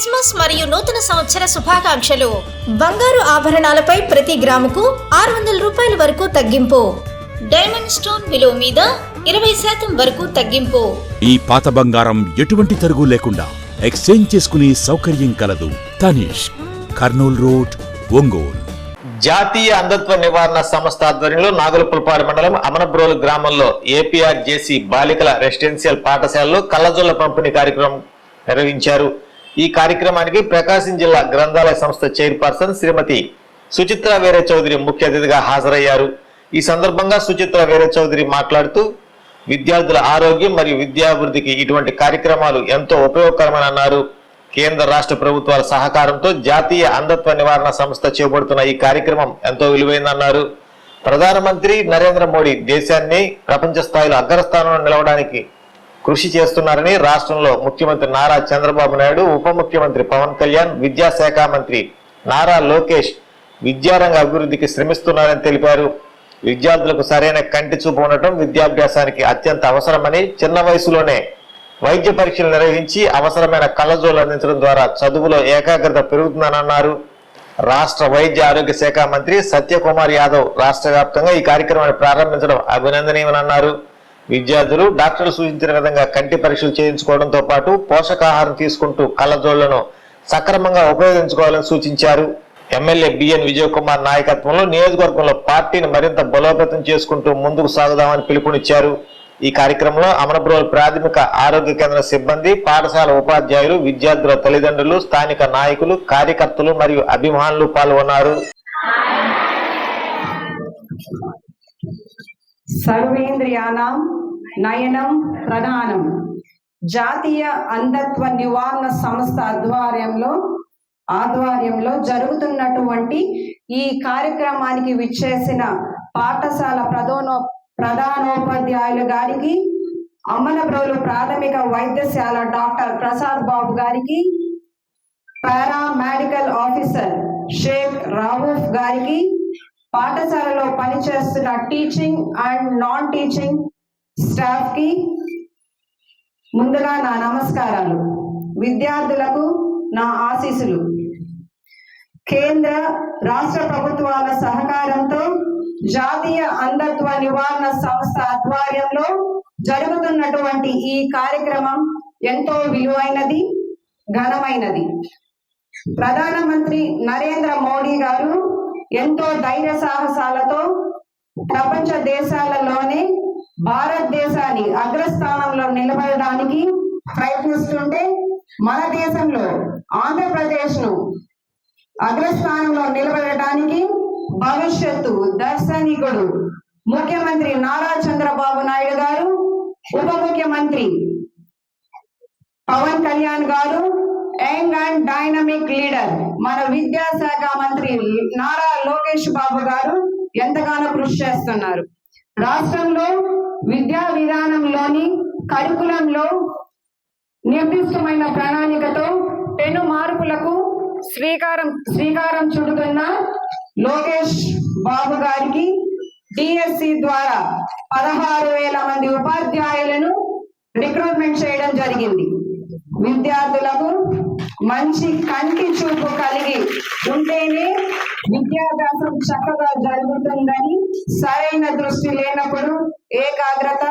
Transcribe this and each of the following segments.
Christmas మరియు నూతన సంవత్సర శుభాకాంక్షలు. బంగారు ఆభరణాలపై ప్రతి గ్రాముకు ఆరు వందల రూపాయల వరకు తగ్గింపు. డైమండ్ స్టోన్ విలువ మీద ఇరవై శాతం వరకు తగ్గింపు. ఈ పాత బంగారం ఎటువంటి తరుగు లేకుండా ఎక్స్చేంజ్ చేసుకునే సౌకర్యం కలదు. తనిష్ కర్నూల్ రోడ్ ఒంగోల్. జాతీయ అంధత్వ నివారణ సంస్థ ఆధ్వర్యంలో నాగులపులపాడు మండలం అమనబ్రోలు గ్రామంలో ఏపీఆర్ జేసీ బాలికల రెసిడెన్షియల్ పాఠశాలలో కళ్ళజొల్ల పంపిణీ కార్యక్రమం నిర్వహించారు. ఈ కార్యక్రమానికి ప్రకాశం జిల్లా గ్రంథాలయ సంస్థ చైర్పర్సన్ శ్రీమతి సుచిత్ర వీర చౌదరి ముఖ్య అతిథిగా హాజరయ్యారు. ఈ సందర్భంగా సుచిత్ర వీర చౌదరి మాట్లాడుతూ విద్యార్థుల ఆరోగ్యం మరియు విద్యాభివృద్ధికి ఇటువంటి కార్యక్రమాలు ఎంతో ఉపయోగకరమని అన్నారు. కేంద్ర రాష్ట్ర ప్రభుత్వాల సహకారంతో జాతీయ అంధత్వ నివారణ సంస్థ చేపడుతున్న ఈ కార్యక్రమం ఎంతో విలువైందన్నారు. ప్రధానమంత్రి నరేంద్ర మోడీ దేశాన్ని ప్రపంచ స్థాయిలో అగ్రస్థానంలో నిలవడానికి కృషి చేస్తున్నారని రాష్ట్రంలో ముఖ్యమంత్రి నారా చంద్రబాబు నాయుడు ఉప ముఖ్యమంత్రి పవన్ కళ్యాణ్ విద్యాశాఖ మంత్రి నారా లోకేష్ విద్యారంగ అభివృద్ధికి శ్రమిస్తున్నారని తెలిపారు. విద్యార్థులకు సరైన కంటి చూపు ఉండటం విద్యాభ్యాసానికి అత్యంత అవసరమని చిన్న వయసులోనే వైద్య పరీక్షలు నిర్వహించి అవసరమైన కళ్ళజోలు అందించడం ద్వారా చదువులో ఏకాగ్రత పెరుగుతుందని అన్నారు. రాష్ట్ర వైద్య ఆరోగ్య శాఖ మంత్రి సత్యకుమార్ యాదవ్ రాష్ట్ర వ్యాప్తంగా ఈ కార్యక్రమాన్ని ప్రారంభించడం అభినందనీయమని అన్నారు. విద్యార్థులు డాక్టర్లు సూచించిన విధంగా కంటి పరీక్షలు చేయించుకోవడంతో పాటు పోషకాహారం తీసుకుంటూ కళ్ళజోళ్ళను సక్రమంగా ఉపయోగించుకోవాలని సూచించారు. ఎమ్మెల్యే బిఎన్ విజయ్ కుమార్ నాయకత్వంలో నియోజకవర్గంలో పార్టీని మరింత బలోపేతం చేసుకుంటూ ముందుకు సాగుదామని పిలుపునిచ్చారు. ఈ కార్యక్రమంలో అమరపురం ప్రాథమిక ఆరోగ్య కేంద్ర సిబ్బంది పాఠశాల ఉపాధ్యాయులు విద్యార్థుల తల్లిదండ్రులు స్థానిక నాయకులు కార్యకర్తలు మరియు అభిమానులు పాల్గొన్నారు. సర్వేంద్రియాణం నయనం ప్రధానం. జాతీయ అంధత్వ నివారణ సంస్థ ఆధ్వర్యంలో ఆధ్వర్యంలో జరుగుతున్నటువంటి ఈ కార్యక్రమానికి విచ్చేసిన పాఠశాల ప్రధానో ప్రధానోపాధ్యాయులు గారికి అమ్మనబ్రోలు ప్రాథమిక వైద్యశాల డాక్టర్ ప్రసాద్ బాబు గారికి paramedical officer Shaik Rauf గారికి పాఠశాలలో పనిచేస్తున్న టీచింగ్ అండ్ నాన్ టీచింగ్ స్టాఫ్కి ముందుగా నా నమస్కారాలు. విద్యార్థులకు నా ఆశీస్సులు. కేంద్ర రాష్ట్ర ప్రభుత్వాల సహకారంతో జాతీయ అంధత్వ నివారణ సంస్థ ఆధ్వర్యంలో జరుగుతున్నటువంటి ఈ కార్యక్రమం ఎంతో విలువైనది ఘనమైనది. ప్రధానమంత్రి నరేంద్ర మోడీ గారు ఎంతో ధైర్య సాహసాలతో ప్రపంచ దేశాలలోనే భారతదేశాన్ని అగ్రస్థానంలో నిలబడడానికి ప్రయత్నిస్తుంటే మన దేశంలో ఆంధ్రప్రదేశ్ను అగ్రస్థానంలో నిలబడటానికి భవిష్యత్తు దర్శనికుడు ముఖ్యమంత్రి నారా చంద్రబాబు నాయుడు గారు ఉప ముఖ్యమంత్రి పవన్ కళ్యాణ్ గారు యంగ్ అండ్ డైనమిక్ లీడర్ మన విద్యాశాఖ మంత్రి నారా లోకేష్ బాబు గారు ఎంతగానో కృషి చేస్తున్నారు. రాష్ట్రంలో విద్యా విధానంలోని కరికులంలో నిర్దిష్టమైన ప్రణాళికతో పెను మార్పులకు శ్రీకారం శ్రీకారం చుడుతున్న లోకేష్ బాబు గారికి డిఎస్సి ద్వారా పదహారు వేల మంది ఉపాధ్యాయులను రిక్రూట్మెంట్ చేయడం జరిగింది. విద్యార్థులకు మంచి కంటి చూపు కలిగి ఉంటేనే విద్యాభ్యాసం చక్కగా జరుగుతుందని సరైన దృష్టి లేనప్పుడు ఏకాగ్రత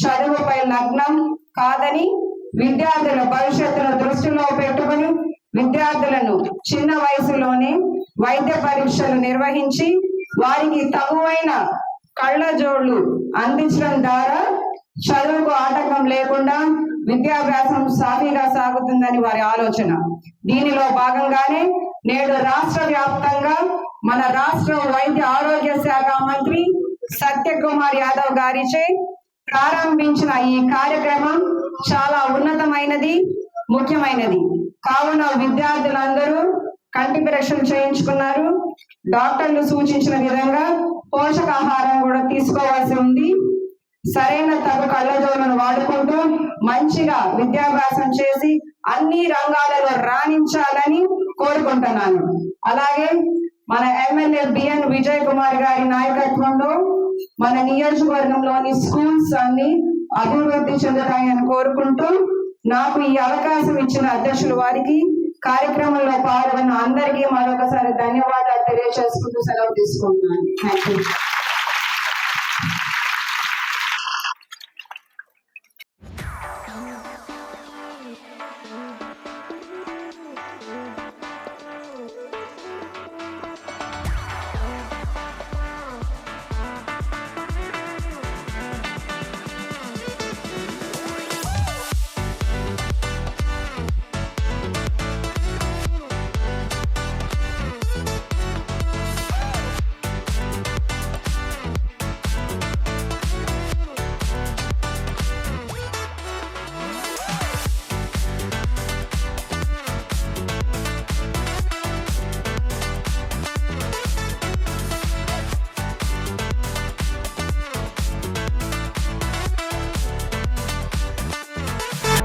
చదువుపై లగ్నం కాదని విద్యార్థుల భవిష్యత్తును దృష్టిలో పెట్టుకుని విద్యార్థులను చిన్న వయసులోనే వైద్య పరీక్షలు నిర్వహించి వారికి తగువైన కళ్ళజోళ్ళు అందించడం ద్వారా చదువుకు ఆటంకం లేకుండా విద్యాభ్యాసం సాఫీగా సాగుతుందని వారి ఆలోచన. దీనిలో భాగంగానే నేడు రాష్ట్ర వ్యాప్తంగా మన రాష్ట్ర వైద్య ఆరోగ్య శాఖ మంత్రి సత్యకుమార్ యాదవ్ గారిచే ప్రారంభించిన ఈ కార్యక్రమం చాలా ఉన్నతమైనది ముఖ్యమైనది. కావున విద్యార్థులందరూ కంటి పరీక్షలు చేయించుకున్నారు. డాక్టర్లు సూచించిన విధంగా పోషకాహారం కూడా తీసుకోవాల్సి ఉంది. సరైన తగు కళ్ళజోలను వాడుకుంటూ మంచిగా విద్యాభ్యాసం చేసి అన్ని రంగాలలో రాణించాలని కోరుకుంటున్నాను. అలాగే మన ఎమ్మెల్యే బిఎన్ విజయ్ కుమార్ గారి నాయకత్వంలో మన నియోజకవర్గంలోని స్కూల్స్ అన్ని అభివృద్ధి చెందుతాయని కోరుకుంటూ నాకు ఈ అవకాశం ఇచ్చిన అధ్యక్షులు వారికి కార్యక్రమంలో పాల్గొన్న అందరికీ మరొకసారి ధన్యవాదాలు తెలియజేసుకుంటూ సెలవు తీసుకుంటున్నాను. Thank you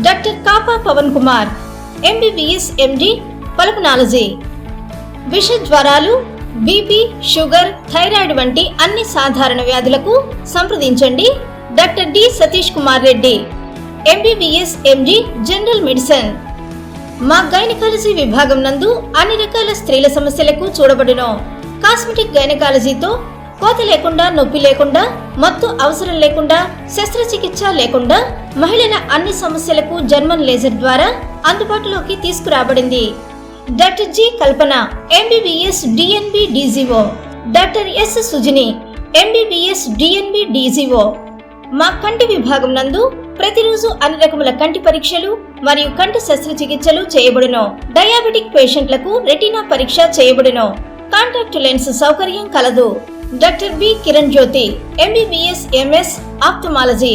Doctor Kapa Pavan Kumar MBBS MD pulmonology విష జ్వరాలు బీపీ షుగర్ థైరాయిడ్ వంటి అన్ని సాధారణ వ్యాధులకు సంప్రదించండి. Doctor D Satish Kumar Reddy MBBS MD general medicine. మా గైనకాలజీ విభాగం నందు అన్ని రకాల స్త్రీల సమస్యలకు చూడబడును. కాస్మెటిక్ గైనకాలజీతో కోత లేకుండా నొప్పి లేకుండా మత్తు అవసరం లేకుండా శస్త్రచికిత్స లేకుండా మహిళల అన్ని సమస్యలకు జర్మన్ లేజర్ ద్వారా అందుబాటులోకి తీసుకురాబడింది. Doctor G Kalpana MBBS DNB DGO doctor S Sujini MBBS DNB DGO మా కంటి విభాగం నందు ప్రతిరోజు అన్ని రకముల కంటి పరీక్షలు మరియు కంటి శస్త్రచికిత్సలు చేయబడును. డయాబెటిక్ పేషెంట్లకు రెటీనా పరీక్ష చేయబడును. కాంటాక్ట్ లెన్స్ సౌకర్యం కలదు. Doctor B Kiran Jyothi MBBS MS ophthalmology.